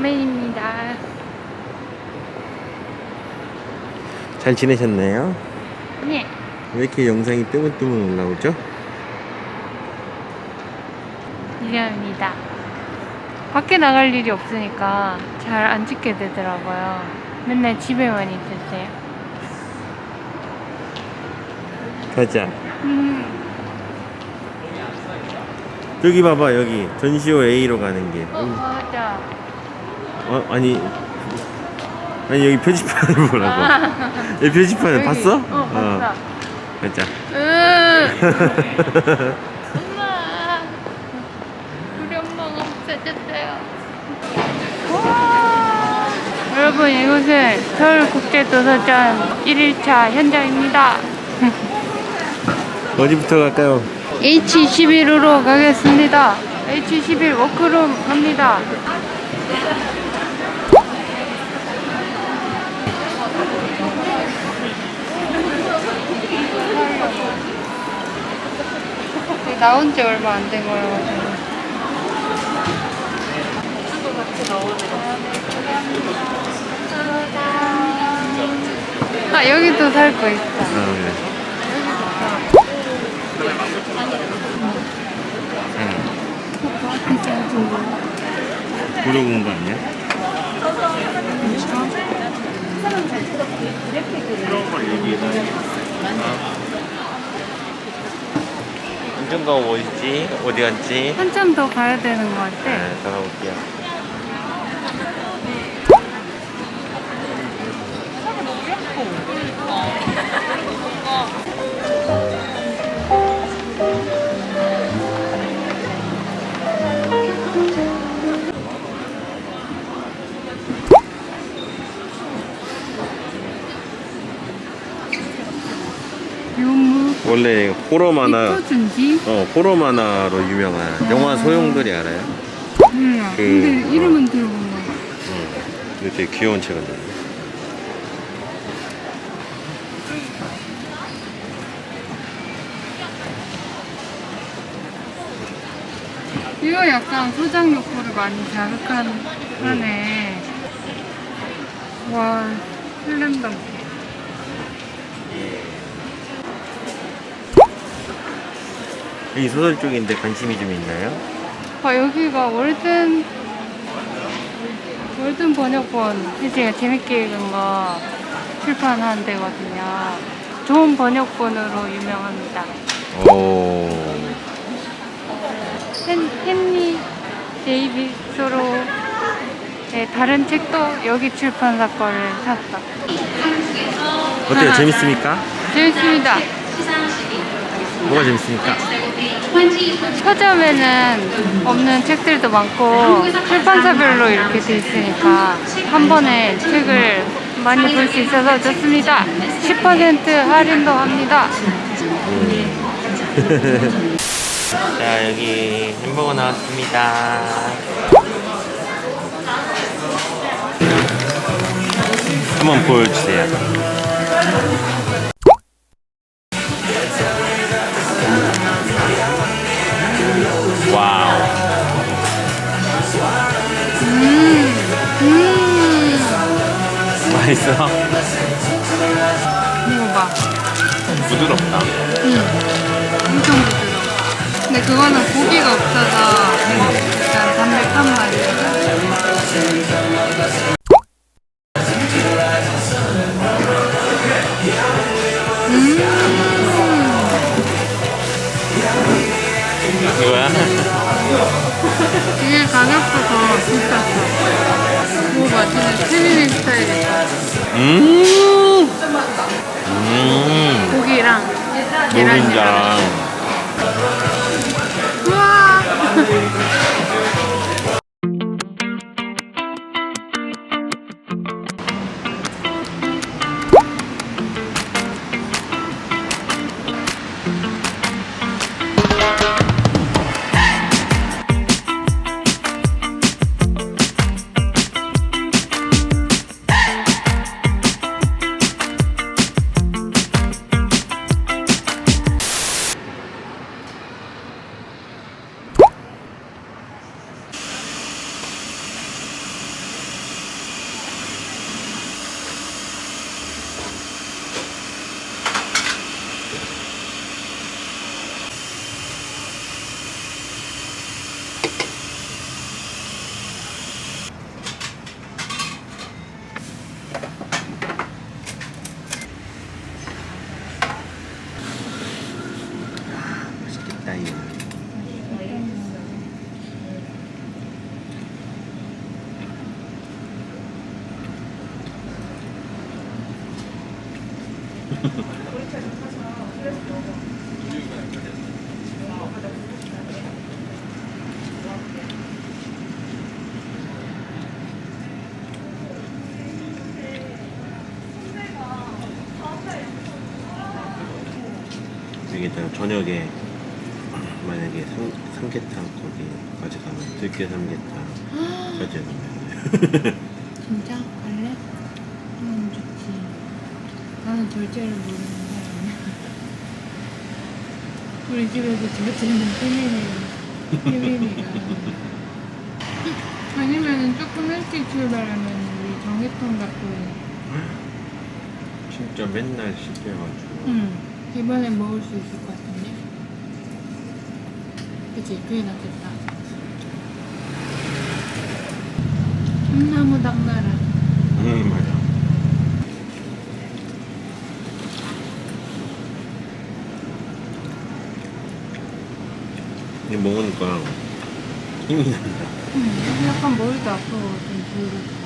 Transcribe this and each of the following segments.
오랜만입니다 잘 지내셨나요? 네 왜 이렇게 영상이 뜨문뜨문 올라오죠? 미안합니다 밖에 나갈 일이 없으니까 잘 안 찍게 되더라고요 맨날 집에만 있었어요 가자. 음, 여기 봐봐 여기 전시호 A로 가는 길. 어 맞아 어 아니 아니 여기 표지판을 보라고. 여기 표지판을 여기. 봤어? 어 봤어 가자. 으 엄마 우리 엄마가 없어졌어요 와. 여러분 이곳은 서울국제도서관 1일차 현장입니다 어디부터 갈까요? H11으로 가겠습니다 H11 워크룸 갑니다 나온 지 얼마 안 된 거여가지고 아 여기도 살 거 있다 아 그래. 응. 온거 아니야? 운전가 어디지? 어디 갔지? 한참 더 가야 되는 것 같아 네, 들어볼게요. 원래 호러 만화, 이토준지 어 호러 만화로 유명한 영화 소용돌이 알아요? 응 그- 근데 이름은 들어본 거 응. 이거 되게 귀여운 책인데. 이거 약간 소장 욕구를 많이 자극하네. 와, 슬램덩크. 이 소설 쪽인데 관심이 좀 있나요? 아, 여기가 월든, 월든 번역본. 제가 재밌게 읽은 거 출판한 데거든요. 좋은 번역본으로 유명합니다. 오. 헨, 헨리 데이비스로의 다른 책도 여기 출판사 거를 샀어. 어때요? 재밌습니까? 재밌습니다. 뭐가 재밌습니까? 서점에는 없는 책들도 많고 출판사별로 이렇게 돼 있으니까 한 번에 책을 많이 볼 수 있어서 좋습니다. 10% 할인도 합니다. 자 여기 햄버거 나왔습니다. 한번 보여주세요. 맛있어? 이거 봐. 부드럽다. 엄청 부드러워. 근데 그거는 고기가 없어서 약간 담백한 맛이야. 이거야? 이게 가격도 더 비쌌어. 뭐 맛있는. 음. 음. 고기랑 계란이랑. 여기다가 저녁에 만약에 삼, 삼계탕 거기 가져가면 들깨 삼계탕까지 가면 진짜? 음 나는 절제를 모르는 사람이야 우리 집에서 절제는 비밀이에요. 비밀이야 아니면은 조금 일찍 출발하면 우리 정해통 갖고. 진짜 맨날 시켜가지고. 응. 이번에 먹을 수 있을 것 같은데. 그치? 그게 낫겠다. 음, 나무 당나라. 응 맞아 먹으니까 힘이 난다. 응 약간 머리도 아프고 좀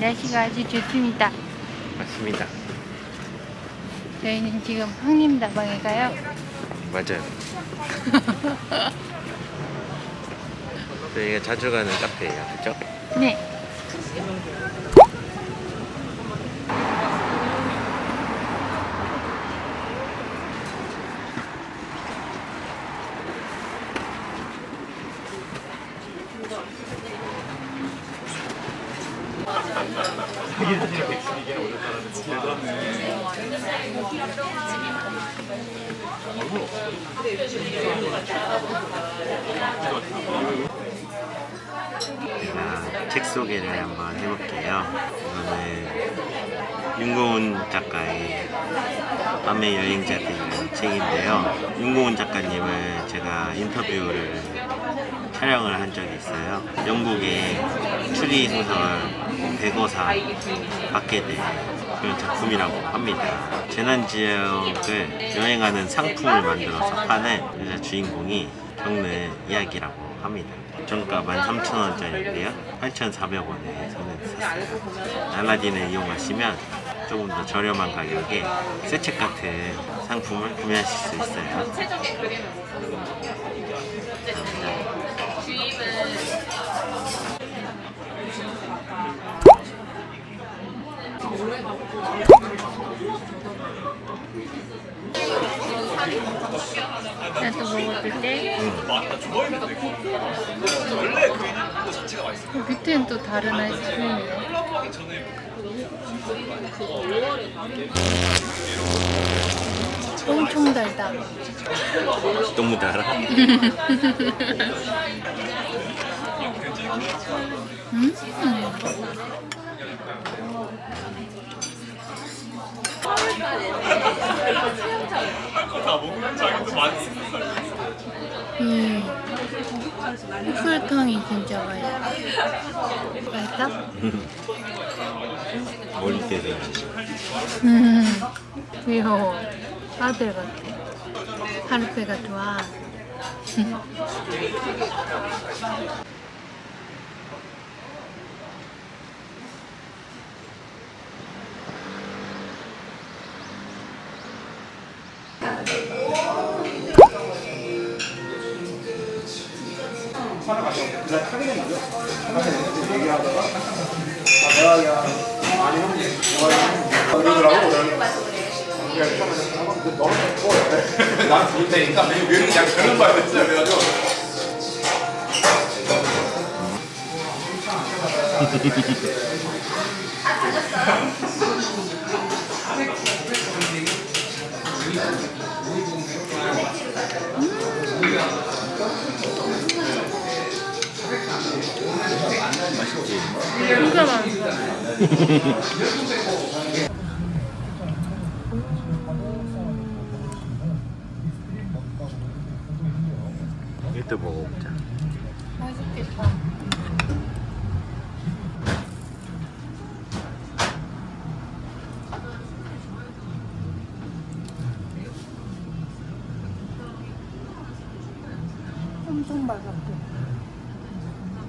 날씨가 아주 좋습니다. 맞습니다. 저희는 지금 황림 다방에 가요. 맞아요. 저희가 자주 가는 카페예요. 그죠? 네 제가 책 소개를 한번 해볼게요. 이거는 윤고은 작가의 밤의 여행자들이라는 책인데요. 윤고은 작가님을 제가 인터뷰를 촬영을 한 적이 있어요. 영국의 추리 소설 백어사 받게 된 그런 작품이라고 합니다. 재난 지역을 여행하는 상품을 만들어서 파는 여자 주인공이 겪는 이야기라고 합니다. 정가 13,000원짜리인데요. 8,400원에 저는 샀어요. 알라딘을 이용하시면 조금 더 저렴한 가격에 새 책 같은 상품을 구매하실 수 있어요. 감사합니다. 나도 먹었을 때? 그 밑에는 또 다른 아이스크림이네 엄청 달다. 너무 달아. 음. 음. 설탕이 진짜 맛있어. 맛있다? 머리 때서 음. 귀여워. 아들 같아. 하루페가 좋아. 난 부를 테니까 왜 그냥 그런 말 했어요 그래가지고 진짜 맛있어. 이것도 먹어보자. 맛있겠다.